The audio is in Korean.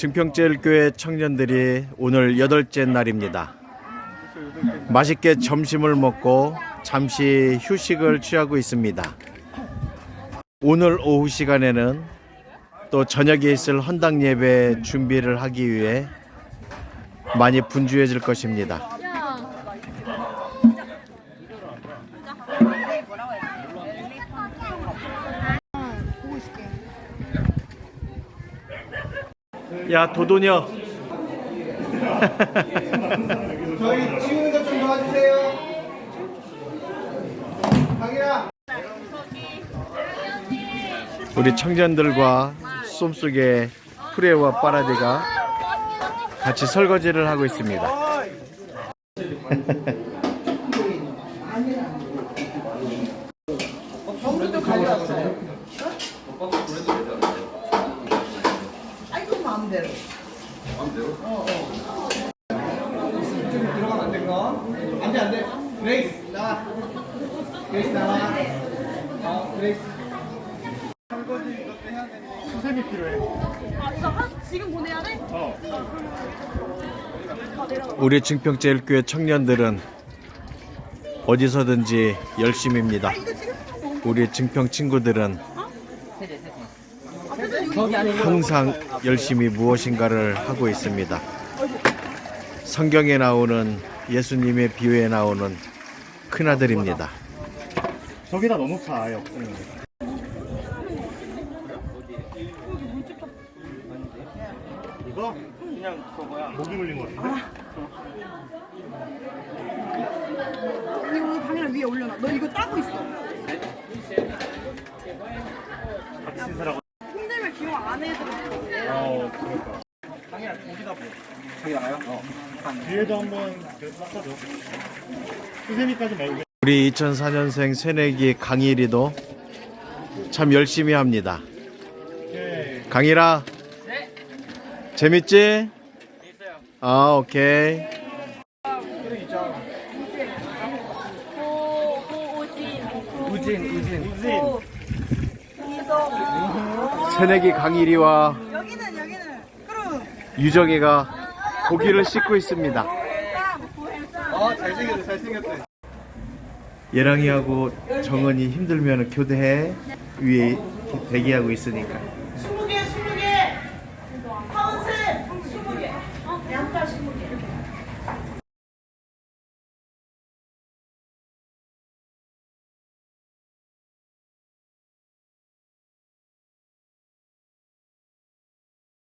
증평제일교회 청년들이 오늘 여덟째 날입니다. 맛있게 점심을 먹고 잠시 휴식을 취하고 있습니다. 오늘 오후 시간에는 또 저녁에 있을 헌당 예배 준비를 하기 위해 많이 분주해질 것입니다. 야 도도녀 저희 치우는 것좀 도와주세요. 강이야. 우리 청년들과 쏨속의 프레와 파라디가 같이 설거지를 하고 있습니다. 전부터 가져왔어요. 아이고 마음대로. 마음대로? 어 어. 들어가면 안 된가? 안돼 안 돼. 그레이스 나와. 그레이스 나와. 어 그레이스. 수세미 필요해. 아, 이거 한, 지금 보내야 돼? 우리 증평제일교회 청년들은 어디서든지 열심입니다. 우리 증평 친구들은 항상 열심히 무엇인가를 하고 있습니다. 성경에 나오는 예수님의 비유에 나오는 큰아들입니다. 저기다 아예 없으면 이거? 그냥 저거야 모기 물린 거 같은데? 이거 방이나 위에 올려놔. 너 이거 따고 있어. 같이 신사라고 힘들면 기억 안 해. 어 그럴까 당연히 거기다 보여 저기 나가요? 어 뒤에도 한번 닦아줘 수세미까지 말고 우리 2004년생 새내기 강일이도 참 열심히 합니다. 강일아. 재밌지? 아, 오케이. 우진 우진. 우진 새내기 강일이와 여기는, 여기는. 그럼. 유정이가 고기를 씻고 있습니다. 어 잘생겼어 잘생겼어. 예랑이하고 정은이 힘들면 교대해 위에 대기하고 있으니까.